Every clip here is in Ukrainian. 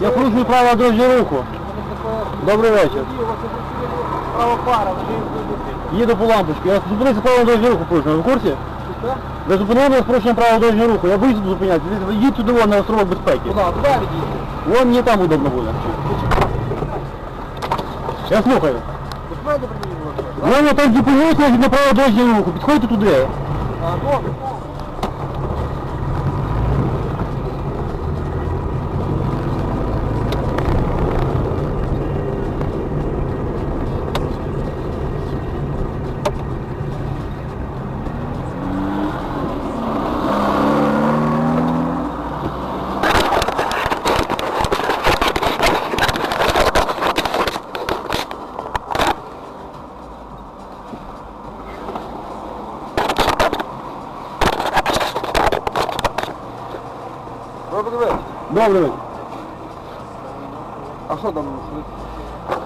Я порушую правила дорожнього руху. Добрий вечір. Права пара, ви Їду по лампочці. Я зупинився правила дорожнього руху порушення. Ви в курсі? Ви зупинили з порушенням правил дорожнього руху. Я боюсь тут зупинятися. Їдь туди вон, на островок безпеки. Куди? Туди відійдіть. Вон мені там удобно буде. Я слухаю. Документи. Вон там зупинився на правила дорожнього руху. Підходьте туди. А, добре. Добрий вечір. Добрий вечір. А що там?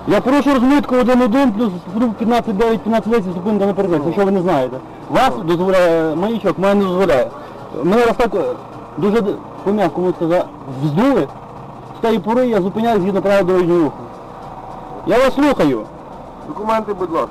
Я порушую розмітку 1.1 плюс пункт 15.9, 15.10 зупинка на передачі, якщо ви не знаєте. Вас дозволяє, маячок мене не дозволяє. Мене раз так е, дуже пом'яко сказати, вздули, з тієї пори я зупиняюсь згідно правил дорожнього руху. Я вас слухаю. Документи, будь ласка.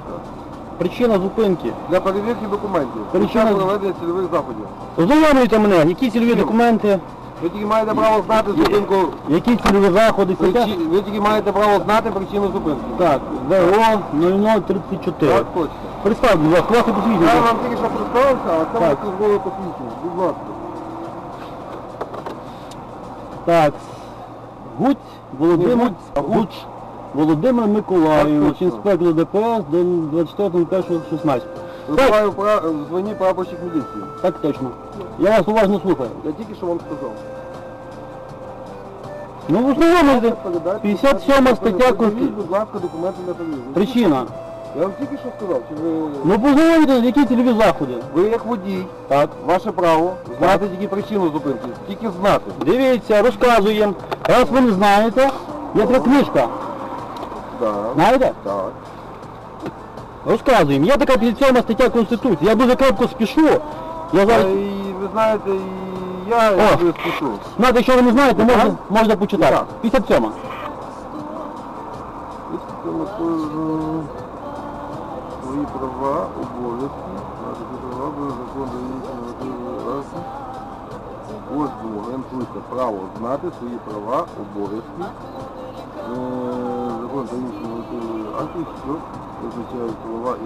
Причина зупинки. Для перевірки документів. Причина- Причина проведення цільових заходів. Ознайомлюйте мене, які цільові документи, Ви тільки маєте право знати зупинку. які цільові заходи, стаття. Причі- Ви тільки маєте право знати причину зупинки. Так, ВО 0034. Так, точно. Представте, будь ласка, власне Я посвідчення. вам тільки що представився, а це Так. службове посвідчення. Будь ласка. Так. Гуць Володимир. Гуць Володимир Миколаївич, Так точно. інспектор ДПС до 24.01.16. Так, пра... звоні прапорщик міліції. так точно. Я вас уважно слухаю. Я тільки що вам сказав. Ну ви знайомите. Передайте 57 стаття Конституції. Будь ласка, документи для перевірки. Причина. Я вам тільки що сказав, чи ви... Ну познайомите, які цільові заходи. Ви як водій, Так. ваше право знати тільки причину зупинки. Тільки знати. Дивіться, розказуємо. Раз ви не знаєте, є така книжка. Так. Знаєте? Так. Розказуємо. Є така 57 стаття Конституції. Я дуже крепко спішу. Я зараз... і ви знаєте, і я О. якби спішу. Знаєте, якщо ви не знаєте, можна, можна почитати. Так. 57. Свої права, обов'язки, ці права, ви закон раси. Було, гарантуйте право знати свої права, обов'язки. Е, Закон та інші нормативні що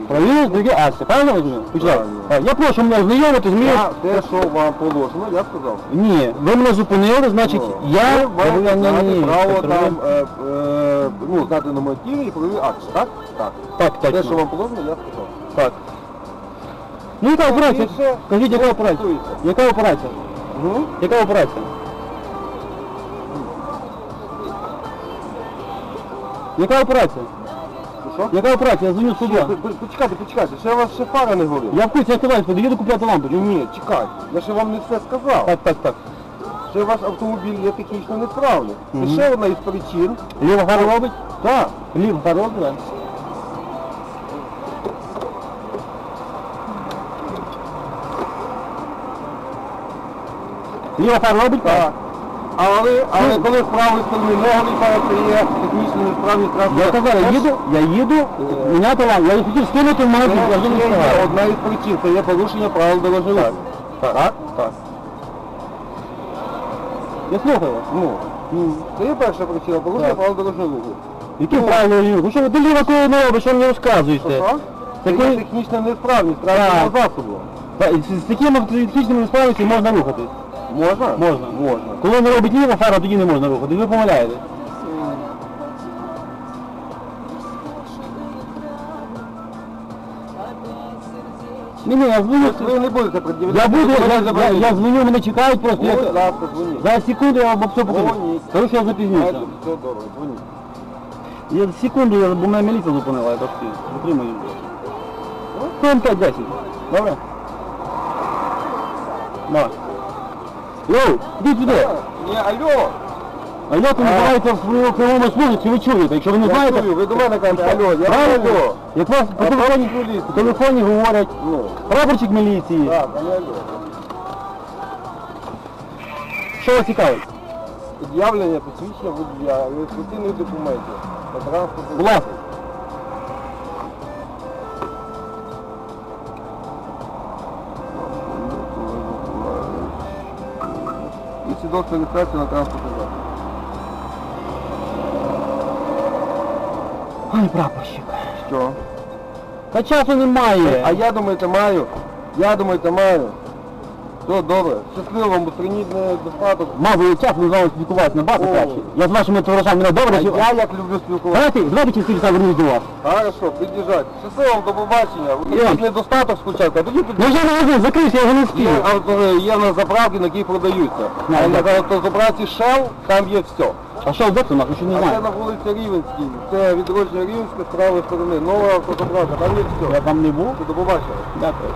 Правильно, дорогі акції, правильно я розумію? Почитайте. Правильно. А, Я прошу мене знайомити з моєю... Я те, що вам положено, я сказав. Ні, ви мене зупинили, значить, Ну, я... ви маєте я- ні, ні, знати ні, право так, там, е, е, ну, знати нормативи і правові акти, так? Так. Так, Те, що точно. вам положено, я сказав. Так. Ну яка операція? більше Кажіть, яка не операція? стосується. Яка операція? Ну? Яка операція? Яка операція? Що? Яка операція? Я дзвоню сюди. Почекайте, почекайте, ще у вас ще фара не горить. Я в курсі, я сказав, що купляти лампочку. Ні, чекайте, я ще вам не все сказав. Так, так, так. Ще ваш автомобіль є технічно несправний. Це Мгм. ще одна із причин. Ліва гара робить? Так. Ліва гара робить. Ліва гара робить? Так. Але, але коли з правої сторони нога ліпає, це є технічно несправність Я казав, я їду, я їду, міняти лампу. Я хотів скинути в магазин, я вже не встигаю. одна із причин, це є порушення правил дорожнього руху. Так? Так. Я слухаю вас. Ну, Ну, це є перша причина, порушення Так. правил дорожнього руху. які правила їду? Ну що ви до ліва коли не робиш, що мені розказуєте? що? Це коли- є технічна несправність транспортного засобу. Та, і З з такими технічними несправностями можна рухатись. Можна? Можна. Можна. Коли не робить ліва фара, тоді не можна рухати. Ви помиляєте. Ні, ні, я дзвоню. Ви не будете пред'являти. Я буду, я, я, я дзвоню, мене чекають просто. Я, Будь ласка, дзвоніть. за секунду я вам все покажу. Дзвоніть. Тому я запізнюся. Знаєте, Все добре, дзвоніть. Я секунду, я, бо мене міліція зупинила, я трошки затримую. Хвилин 5-10. Добре? Давай. Йоу, ідіть сюди. Ні, алло. А як ви називаєте в прямому службі, чи ви чуєте? Якщо ви не Я знаєте, чую, ви до мене кажете, алло, я правильно? алло. Як вас по телефоні, журналіст. по телефоні говорять, Ну, прапорчик міліції, так, а не алло. що вас цікавить? Під'явлення посвідчення водія, реєстраційних документів на транспортний Будь ласка. І свідоцтво реєстрації на транспортний засіб. Ай, прапорщик. Що? Та часу немає. А я думаєте маю? Я думаєте маю? Все добре. Щасливо вам, устраніть недостаток. Мав час, ми з вами спілкуватися набагато О. краще. Я з вашими товаришами не добре. А чи- я як люблю спілкуватися. Давайте, давайте через півчаса вернусь до вас. Хорошо, під'їжджайте. Щасливо вам, до побачення. Я- Устраніть недостаток спочатку, а тоді Ну під'їжджайте. вже магазин закрився, я вже не. Є, авто- є в нас заправки, на які продаються. Ну, А на автозаправці Shell там є все. А що, де це нахуй, що А це на вулиці Рівенській, це відродження Рівенська з правої сторони. Нова автозаправка, там є все. Я там не був. До побачення. Дякую.